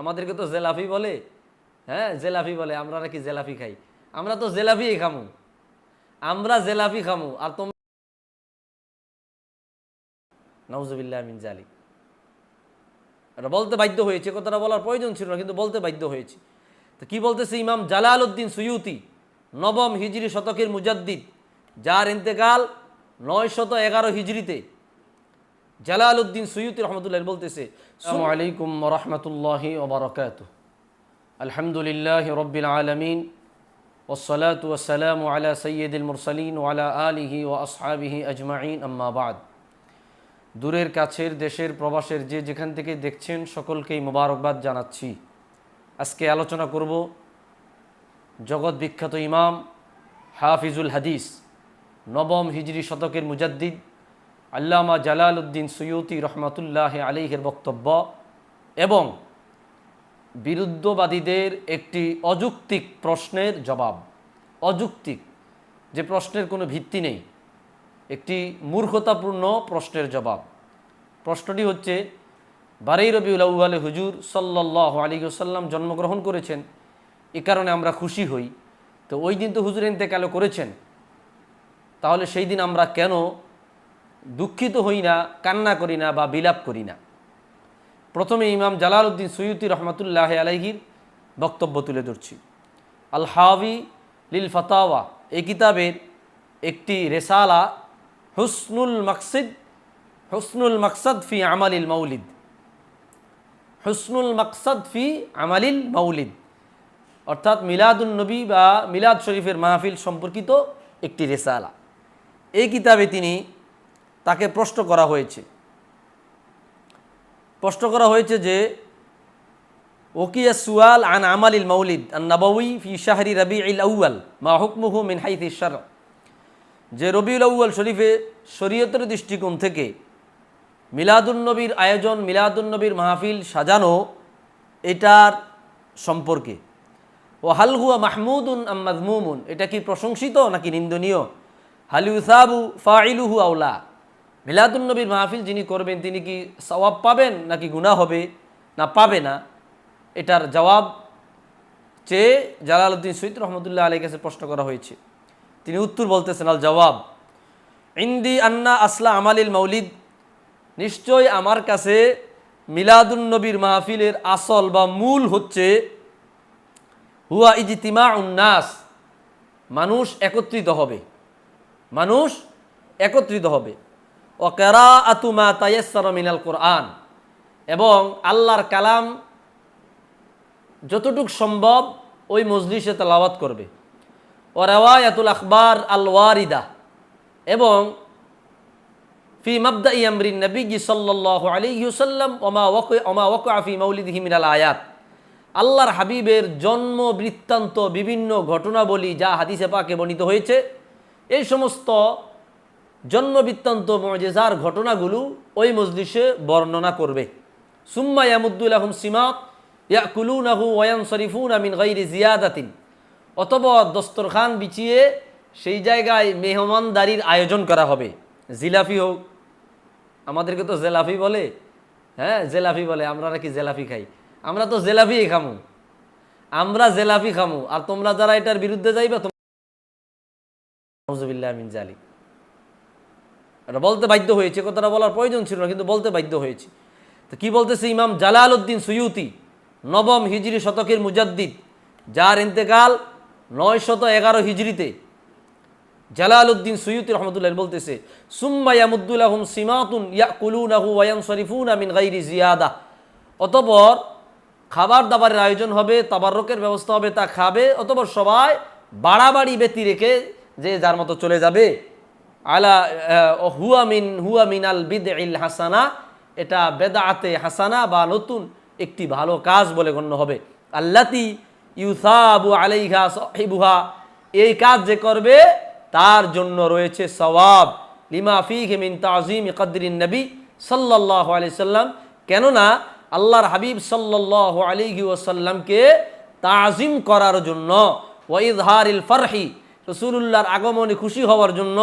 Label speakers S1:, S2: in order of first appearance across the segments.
S1: আমাদেরকে তো জেলাফি বলে? হ্যাঁ জেলাফি বলে আমরা নাকি জেলাফি খাই? আমরা তো জেলাফি খামু। আমরা জেলাফি খামু, আর তোমরা নওজুবিল্লাহ মিন জালিক। এটা বলতে বাধ্য হয়েছে কথাটা বলার প্রয়োজন ছিল না, কিন্তু বলতে বাধ্য হয়েছে। তো কি বলতেছে ইমাম জালাল উদ্দিন সুয়ুতি? নবম হিজরি শতকের মুজাদ্দিদ, যার ইন্তেকাল নয় শত এগারো হিজরিতে। জালাল উদ্দিন সৈয়দ রহমতুল্লাহ বলতেছে আসসালামু আলাইকুম রহমতুল্লাহ ওবরাকাত আলহামদুলিল্লাহ রবিল আলমিন ওসলাত ওসালাম আলা সৈয়দুল মুরসালিন ওয়ালা আলিহি ও আসহাবিহি আজমাইন আম্মাবাদ দূরের কাছের, দেশের, প্রবাসের যে যেখান থেকে দেখছেন সকলকেই মোবারকবাদ জানাচ্ছি। আজকে আলোচনা করব জগৎ বিখ্যাত ইমাম হাফিজুল হাদিস, নবম হিজরি শতকের মুজাদ্দিদ আল্লামা জালাল উদ্দিন সৈয়তি রহমতুল্লাহ আলিহের বক্তব্য এবং বিরুদ্ধবাদীদের একটি অযৌক্তিক প্রশ্নের জবাব। অযৌক্তিক, যে প্রশ্নের কোনো ভিত্তি নেই। একটি মূর্খতাপূর্ণ প্রশ্নের জবাব। প্রশ্নটি হচ্ছে, বারেই রবিউল আউ্বালে হুজুর সাল্লাহ আলী সাল্লাম জন্মগ্রহণ করেছেন, এ কারণে আমরা খুশি হই। তো ওই দিন তো হুজুর ইন্তেকালও করেছেন। তাহলে সেই দিন আমরা কেন দুঃখিত হই না, কান্না করি না বা বিলাপ করি না। প্রথমে ইমাম জালাল উদ্দিন সৈয়দি রহমতুল্লাহ আলাইহির বক্তব্য তুলে ধরছি। আল হাবি লিল ফতাওয়া এই কিতাবের একটি রেসালা, হুসনুল মকসিদ, হুসনুল মকসদ ফি আমালিল মৌলিদ হুসনুল মকসদ ফি আমালিল মৌলিদ অর্থাৎ মিলাদুল নবী বা মিলাদ শরীফের মাহফিল সম্পর্কিত একটি রেসালা। এই কিতাবে তিনি তাকে প্রশ্ন করা হয়েছে। প্রশ্ন করা হয়েছে যে, ওকিয়া সুয়াল আন আমালিল মৌলিদ আন নবউই ফি শাহরি রবি ইল আউ্য়াল, মা হুকমুহু মিন হাইথ ইশার যে রবিউল আউ্য়াল শরীফে শরীয়তের দৃষ্টিকোণ থেকে মিলাদুন্নবীর আয়োজন মিলাদুন্নবীর মাহফিল সাজানো, এটার সম্পর্কে। ও হালহুয়া মাহমুদুন আম্মাদমুমুন এটা কি প্রশংসিত নাকি নিন্দনীয়? হালিউসাবু ফাইলুহু আউলা মিলাদুন্নবীর মাহফিল যিনি করবেন, তিনি কি সওয়াব পাবেন নাকি গুনাহ হবে? না, পাবে না। এটার জবাব চেয়ে জালালউদ্দিন সৈয়দ রহমতুল্লাহ আলী কাছে প্রশ্ন করা হয়েছে। তিনি উত্তর বলতেছেন, আল জবাব, ইন্দি আন্না আসলা আমালিল মৌলিদ নিশ্চয় আমার কাছে মিলাদুন্নবীর মাহফিলের আসল বা মূল হচ্ছে হুয়া ইজতিমা উন্নাস মানুষ একত্রিত হবে। মানুষ একত্রিত হবে। ও কেরা আতুমা তাইয়ার মিনাল কোরআন। এবং আল্লাহর কালাম যতটুক সম্ভব ওই মজলিসে তালাওয়াত করবে। ও রেওয়ায়াতুল আখবার আল ওয়ারিদা। এবং ফি মাবদা ইয়ামরিন নবীজি সাল্লাহ আলিহাল্লাম ওমা ওক ওমা ওক আফি মৌলিদিহি মিনাল আয়াত। আল্লাহর হাবিবের জন্ম, বৃত্তান্ত, বিভিন্ন ঘটনাবলী যা হাদিসে পাকে বর্ণিত হয়েছে, এই সমস্ত জন্ম বৃত্তান্ত মজেজার ঘটনাগুলো ওই মজলিসে বর্ণনা করবে। সুম্মা ইয়ামুদ্দুল আহম সিমাত ইয়াকুলুন আহু ওয়ান শরীফুন আমিন গৈরি জিয়াদাতিন। অথবা দস্তরখান বিছিয়ে সেই জায়গায় মেহমানদারির আয়োজন করা হবে। জিলাফি হোক, আমাদেরকে তো জেলাফি বলে হ্যাঁ জেলাফি বলে, আমরা নাকি জেলাফি খাই। আমরা তো জেলাফি খামু। আমরা জেলাফি খামু। আর তোমরা যারা এটার বিরুদ্ধে যাইবা তোমরা মিন জালিক এটা বলতে বাধ্য হয়েছে কথাটা বলার প্রয়োজন ছিল না, কিন্তু বলতে বাধ্য হয়েছে। তো কি বলতেছে ইমাম জালাল উদ্দিন সুয়ুতি? নবম হিজরি শতকের মুজাদ্দিদ, যার ইন্তেকাল নয় শত এগারো হিজরিতে। জালাল উদ্দিন সৈয়দ রহমতুল্লাহ বলতেছে, সুম্মা সিমাতুন ইয়াকুলুন আহু ওয়ান শরীফুন আমিন গাইরি জিয়াদা। অতপর খাবার দাবারের আয়োজন হবে তাবারকের ব্যবস্থা হবে, তা খাবে, অতপর সবাই বাড়াবাড়ি ব্যতি রেখে যে যার মতো চলে যাবে। আলা হুয়া মিন হুয়া মিন আল বিদ ইল হাসানা, এটা বেদাতে হাসানা বা নতুন একটি ভালো কাজ বলে গণ্য হবে। আল্লাতি ইউসাবু আলাইহা সাহিবুহা, এই কাজ যে করবে, তার জন্য রয়েছে সওয়াব। লিমা ফিহে তাজিম কদরিন নবী সাল্লাহ আলি সাল্লাম। কেননা, আল্লাহর হাবিব সাল্লাহ আলিহি ওসাল্লামকে তাজিম করার জন্য ওয়াইদহারিল ফরহি রসুল্লাহর আগমনে খুশি হওয়ার জন্য,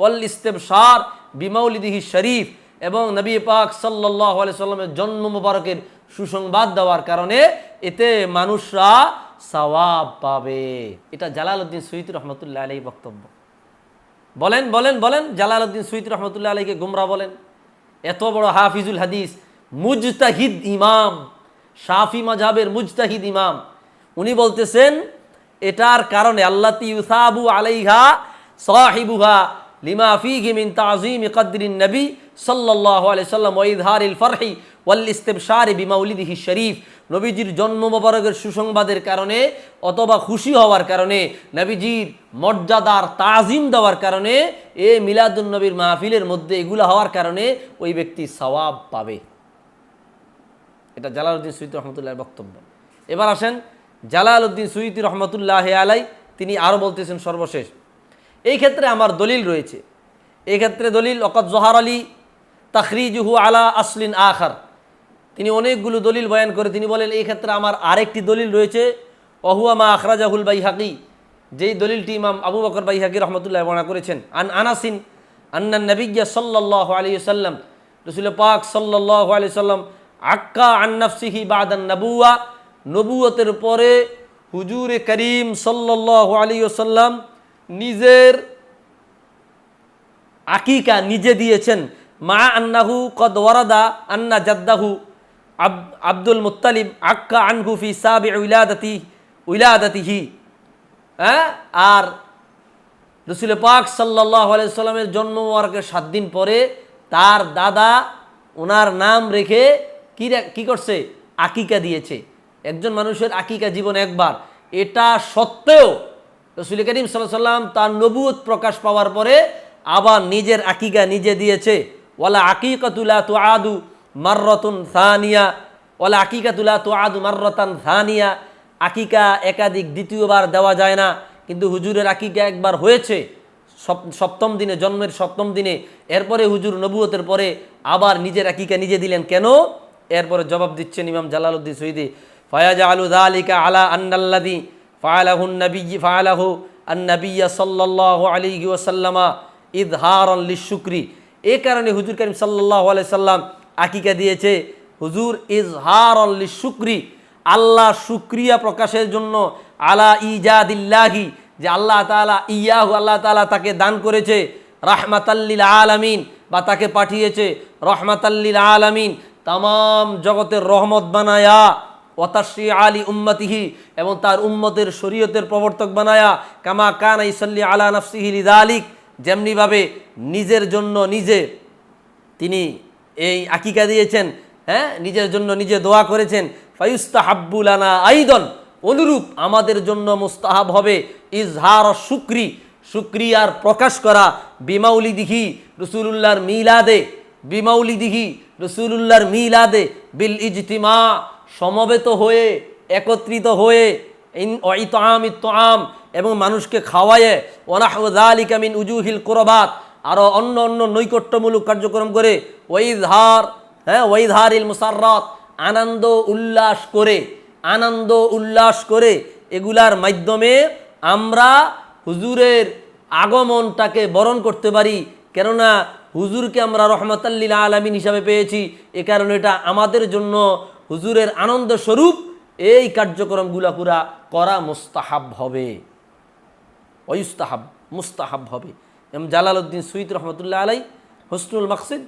S1: ওয়াল ইস্তেবসার বিমাউলিদিহি শরীফ এবং নবী পাক সাল্লাহ আলি সাল্লামের জন্ম মুবারকের সুসংবাদ দেওয়ার কারণে এতে মানুষরা সওয়াব পাবে। এটা জালালউদ্দিন সুইতি রহমতুল্লাহ আলাই বক্তব্য। বলেন বলেন বলেন, জালালউদ্দিন সুইতি রহমতুল্লাহ আলাইকে গুমরা বলেন। এত বড় হাফিজুল হাদিস, মুজতাহিদ ইমাম, শাফি মাঝাবের মুজতাহিদ ইমাম, উনি বলতেছেন এটার কারণে আল্লাহ ইউসাবু আলাইহা সাহিবুহা লিমা ফিহি মিন তাযীম কদরিন নবী সাল্লাল্লাহু আলাইহি সাল্লাম ওয়া ইযহারিল ফারহি ওয়াল ইস্তিবশারি বিমাউলিদিহি শরীফ। নবীজির জন্ম মোবারকের সুসংবাদের কারণে অথবা খুশি হওয়ার কারণে, নবীজির মর্যাদার তাজিম দেওয়ার কারণে, এ মিলাদুন নবীর মাহফিলের মধ্যে এগুলো হওয়ার কারণে ওই ব্যক্তি সওয়াব পাবে। এটা জালালউদ্দিন সুইতি রহমতুল্লাহর বক্তব্য। এবার আসেন জালালউদ্দিন সুইতি রহমতুল্লাহ আলাই, তিনি আরও বলতেছেন সর্বশেষ। এই ক্ষেত্রে আমার দলিল রয়েছে। এই ক্ষেত্রে দলিল অকত জহার আলী তাখরিজুহু আলা আসলিন আখার। তিনি অনেকগুলো দলিল বয়ান করে, তিনি বলেন, এই ক্ষেত্রে আমার আরেকটি দলিল রয়েছে অহুয়া মা আখরাজাহুল বাইহাকি। যেই দলিলটি ইমাম আবু বকর বাইহাকি রহমতুল্লাহ বর্ণনা করেছেন, আন আনাসিন আন্নান নবিজ্ঞা সাল্লাহ আলী সাল্লাম রসুল পাক সাল্লাহ আলি সাল্লাম আক্কা আন্নাফসিহি বাদান নবুয়া নবুয়তের পরে হুজুরে করিম সাল্লাহ আলী সাল্লাম নিজের আকিকা নিজে দিয়েছেন, মা আন্নাহু কদ ওয়ারাদা আন্না জাদ্দাহু আব, আব্দুল মুত্তালিব আক্কা আনহু ফি সাবি উইলাদাতি, উইলাদাতিহি। হ্যাঁ? আর রসুল পাক সাল্লাহ সাল্লামের জন্ম মোবারকের সাত দিন পরে তার দাদা, ওনার নাম রেখে কি কি করছে? আকিকা দিয়েছে। একজন মানুষের আকিকা জীবন একবার। এটা সত্ত্বেও রসুল করিম সাল্লাহ সাল্লাম তার নবুত প্রকাশ পাওয়ার পরে আবার নিজের আকিকা নিজে দিয়েছে। ওয়ালা আকিকাতুলা তু আদু মাররতুন সানিয়া। ওয়ালা আকিকাতুলা তু আদু মাররতান সানিয়া। আকিকা একাধিক দ্বিতীয়বার দেওয়া যায় না। কিন্তু হুজুরের আকিকা একবার হয়েছে। সপ- সপ্তম দিনে, জন্মের সপ্তম দিনে। এরপরে হুজুর নবুয়তের পরে আবার নিজের আকিকা নিজে দিলেন। কেন? এরপরে জবাব দিচ্ছেন ইমাম জালালউদ্দিন সৈদি ফয়াজা আলু দালিকা আলা আন্নাল্লাদি ফায়ালাহু নবী ফায়ালাহু আন্নবিয়া সাল্লাল্লাহু আলাইহি ওয়াসাল্লামা ইদহারান লিশুকরি এ কারণে হুজুর করিম সাল্লাল্লাহু আলাইহি সাল্লাম আকিকা দিয়েছে, হুজুর ইজহারান লিশুকরি আল্লাহ শুক্রিয়া প্রকাশের জন্য, আলা ইজাদিল্লাহি, যে আল্লাহ তাআলা, ইয়াহু, আল্লাহ তাআলা তাকে দান করেছে রাহমাতাল্লিল আলামিন, বা তাকে পাঠিয়েছে রহমাতাল্লিল আলামিন তাম জগতের রহমত বানায়া ওয়াতাশি আলী উম্মতিহি, এবং তার উম্মতের শরীয়তের প্রবর্তক বানায়া, কামা কান ইসল্লি আলা নফসিহি লিদালিক, যেমনিভাবে নিজের জন্য নিজে তিনি এই আকিকা দিয়েছেন হ্যাঁ? নিজের জন্য নিজে দোয়া করেছেন ফায়ুস্তাহাব্বুলানা আইদন, অনুরূপ আমাদের জন্য মুস্তাহাব হবে ইজহার শুক্রি শুক্রিয়ার প্রকাশ করা বিমাউলি দিঘি রসুলুল্লাহর মিলাদে বিমাউলি দিঘি রসুলুল্লাহর মিলাদে বিল ইজতিমা সমবেত হয়ে, একত্রিত হয়ে ইতাম ইতাম এবং মানুষকে খাওয়ায়ে ওনাহিকা মিন উজুহিল কোরবাত আরও অন্য অন্য নৈকট্যমূলক কার্যক্রম করে ওইধার হ্যাঁ ওইধার ইল মুসাররত, আনন্দ উল্লাস করে, আনন্দ উল্লাস করে, এগুলার মাধ্যমে আমরা হুজুরের আগমনটাকে বরণ করতে পারি। কেননা হুজুরকে আমরা রহমতাল্লিল আলমিন হিসাবে পেয়েছি। এ কারণে এটা আমাদের জন্য হুজুরের আনন্দ স্বরূপ এই কার্যক্রমগুলা পুরা করা মুস্তাহাব হবে। অয়ুস্তাহাব, মুস্তাহাব হবে। এম জালালউদ্দিন সুইদ রহমতুল্লাহ আলাই, হসনুল মাকসিদ,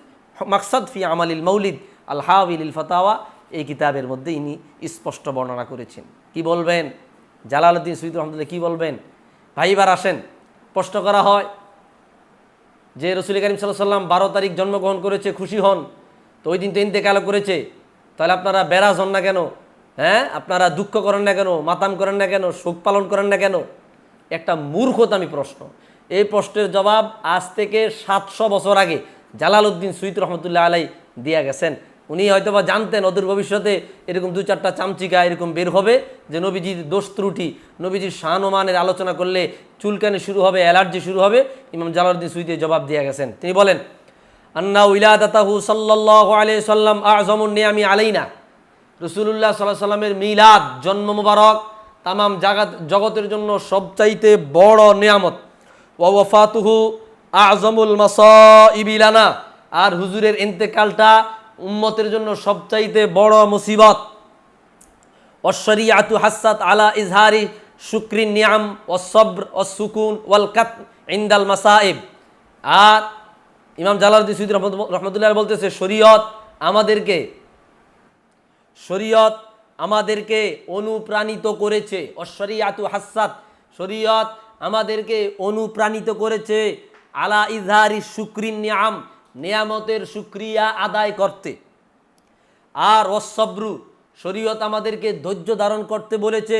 S1: মাকসাদ ফি আমালিল মৌলিদ আল হাবিল ফতাওয়া, এই কিতাবের মধ্যে ইনি স্পষ্ট বর্ণনা করেছেন। কি বলবেন? জালালউদ্দিন সুইদ রহমতুল্লাহ কি বলবেন? ভাইবার আসেন, প্রশ্ন করা হয়, যে রসুল করিম সাল্লাহ সাল্লাম বারো তারিখ জন্মগ্রহণ করেছে, খুশি হন, তো ওই দিন তো ইন্তেকাল করেছে তাহলে আপনারা বেরাজ হন না কেন? হ্যাঁ? আপনারা দুঃখ করেন না কেন? মাতাম করেন না কেন? শোক পালন করেন না কেন? একটা মূর্খতামি প্রশ্ন। এই প্রশ্নের জবাব আজ থেকে সাতশো বছর আগে জালালউদ্দিন সুইত রহমতুল্লাহ আলাই দিয়া গেছেন। উনি হয়তোবা জানতেন অদূর ভবিষ্যতে এরকম দু চারটা চামচিকা এরকম বের হবে যে নবীজির দোষ ত্রুটি, নবীজির শাহনমানের আলোচনা করলে চুলকানি শুরু হবে, অ্যালার্জি শুরু হবে। ইমাম জালালউদ্দিন সুইতে জবাব দিয়ে গেছেন। তিনি বলেন আন্না উইলাদাতাহু সাল্লাল্লাহু আলাইহি সাল্লাম আযমুন নিয়ামি আলাইনা। রসুল্লাহ সাল্লাহ সাল্লামের মিলাদ, জন্ম মুবারক, তামাম জাগাত, জগতের জন্য সবচাইতে বড় নিয়ামত। ও ওয়াফাতুহু আজমুল মাসাইবিলানা আর হুজুরের ইন্তেকালটা উম্মতের জন্য সবচাইতে বড় মুসিবত। অশরিয়াতু হাসাত আলা ইজহারি শুক্রিন নিয়াম ও সব্র ও সুকুন ওয়াল কাত ইন্দাল মাসাইব। আর ইমাম জালালুদ্দিন সুইদ রহমতুল্লাহ বলতেছে, শরীয়ত আমাদেরকে শরীয়ত আমাদেরকে অনুপ্রাণিত করেছে। অশরিয়াতু হাসাত শরীয়ত আমাদেরকে অনুপ্রাণিত করেছে আলা ইজহারি শুক্রিন নিয়াম, নিয়ামতের শুক্রিয়া আদায় করতে। আর অসব্রু শরীয়ত আমাদেরকে ধৈর্য ধারণ করতে বলেছে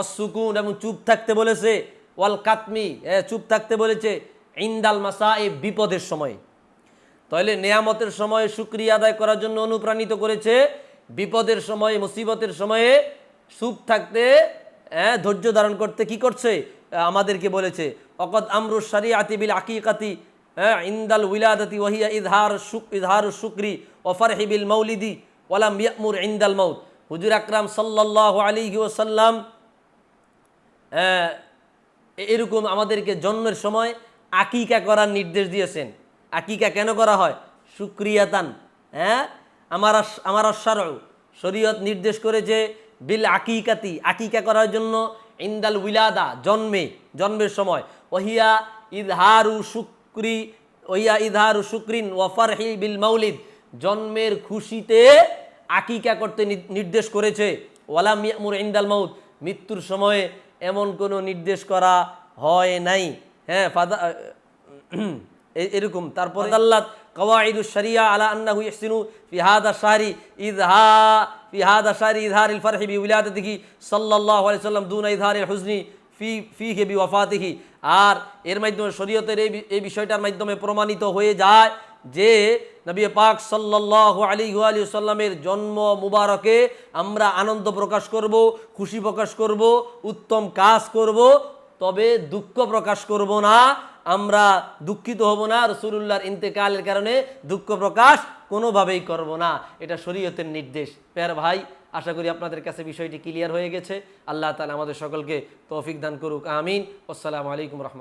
S1: অসুকুন এবং চুপ থাকতে বলেছে ওয়াল কাতমি চুপ থাকতে বলেছে ইন্দাল মাসা এই বিপদের সময়। তাহলে নেয়ামতের সময় শুক্রিয়া আদায় করার জন্য অনুপ্রাণিত করেছে। বিপদের সময় মুসিবতের সময়ে সুখ থাকতে হ্যাঁ, ধৈর্য ধারণ করতে কি করছে? আমাদেরকে বলেছে অকদ আমরু শরিয়াতি বিল আকিকাতি হ্যাঁ ইন্দাল উইলাদাতি ওহিয়া ইজহার শুক ইজহার শুক্রি ওফারহি বিল মৌলিদি ওয়ালাম ইন্দাল মৌত হুজুর আকরাম সাল্লাল্লাহু আলাইহি ওয়াসাল্লাম আহ, এ- এরকম আমাদেরকে জন্মের সময় আকিকা করার নির্দেশ দিয়েছেন। আকিকা কেন করা হয়? সুক্রিয়াতান হ্যাঁ? আমার আমার অশ্বার শরীয়ত নির্দেশ করেছে বিল আকিকাতি, আকিকা করার জন্য ইন্দাল উইলাদা, জন্মে, জন্মের সময়। ওহিয়া ইদহারু শুক্রি, ওহিয়া ইদহারু শুক্রিন ওয়াফারহি বিল মাউলিদ, জন্মের খুশিতে আকিকা করতে নির্দেশ করেছে। ওয়ালাম ইয়ামুর ইন্দাল মাউত, মৃত্যুর সময়ে এমন কোনো নির্দেশ করা হয় নাই। হ্যাঁ ফাদা এরকম। তারপর আল্লাহ কওয়াইদু শরিয়া আলা আন্নাহু ইহসিনু ফি হাদা শাহরি ইদহা ফি হাদা শাহরি ইজহারিল ফারহি বি উলাদাতিহি সাল্লাল্লাহু আলাইহি সাল্লাম দুনা ইজহারিল হুজনি ফি ফিহি বি ওয়াফাতিহি। আর এর মাধ্যমে শরীয়তের এই এই বিষয়টার মাধ্যমে প্রমাণিত হয়ে যায় যে নবী পাক সাল্লাল্লাহু আলাইহি ওয়া সাল্লামের জন্ম মুবারকে আমরা আনন্দ প্রকাশ করব খুশি প্রকাশ করব উত্তম কাজ করব তবে দুঃখ প্রকাশ করব না, আমরা দুঃখিত হব না রসুল্লাহর ইন্তেকালের কারণে দুঃখ প্রকাশ কোনোভাবেই করব না। এটা শরীয়তের নির্দেশ। প্যার ভাই, আশা করি আপনাদের কাছে বিষয়টি ক্লিয়ার হয়ে গেছে। আল্লাহ তালা আমাদের সকলকে তৌফিক দান করুক। আমিন। আসসালামু আলাইকুম রহমত